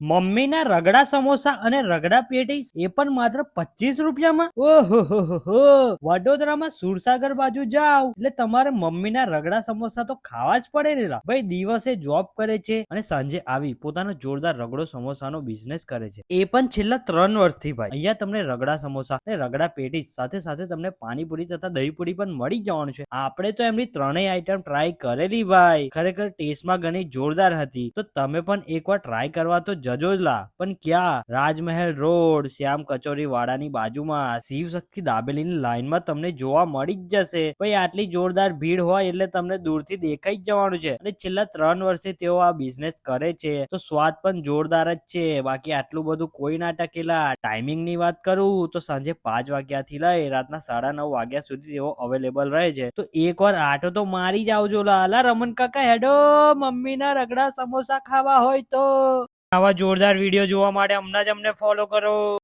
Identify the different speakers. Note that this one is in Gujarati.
Speaker 1: મમ્મીના રગડા સમોસા અને રગડા પેટીસ એ પણ માત્ર પચીસ રૂપિયામાં? ઓહો વડોદરામાં સુરસાગર બાજુ જાઓ. એટલે તમારે મમ્મીના રગડા સમોસા તો ખાવા જ પડે ને ભાઈ, દિવસે જોબ કરે છે અને સાંજે આવી પોતાનો જોરદાર રગડો સમોસાનો બિઝનેસ કરે છે. એ પણ છેલ્લા ત્રણ વર્ષથી ભાઈ. અહીંયા તમને રગડા સમોસા અને રગડા પેટીસ સાથે સાથે તમને પાણીપુરી તથા દહીપુરી પણ મળી જવાનું છે. આપણે તો એમની ત્રણેય આઈટમ ટ્રાય કરેલી ભાઈ. ખરેખર ટેસ્ટમાં ઘણી જોરદાર હતી. તો તમે પણ એકવાર ટ્રાય કરવા તો જજો જ લા પણ ક્યાં? રાજમહેલ રોડ, શ્યામ કચોરી વાડાની બાજુમાં. શિવ શક્તિ દાબેલીની લાઈનમાં તમને જોવા મળી જ જશે. ભાઈ, આટલી જોરદાર ભીડ હોય એટલે તમને દૂરથી દેખાઈ જ જવાનું છે. અને છેલ્લા ત્રણ વર્ષે તેઓ આ બિઝનેસ કરે છે. તો સ્વાદ પણ જોરદાર જ છે. બાકી આટલું બધું કોઈ ના ટકેલા. ટાઈમિંગની વાત કરું તો સાંજે પાંચ વાગ્યાથી લઈ રાતના સાડા નવ વાગ્યા સુધી તેઓ અવેલેબલ રહે છે. તો એકવાર આટો તો મારી જ આવજો. લા રમન કાકા, હેડો. મમ્મીના રગડા સમોસા ખાવા હોય તો. આવા જોરદાર વીડિયો જોવા માટે હમણાં જ અમને ફોલો કરો.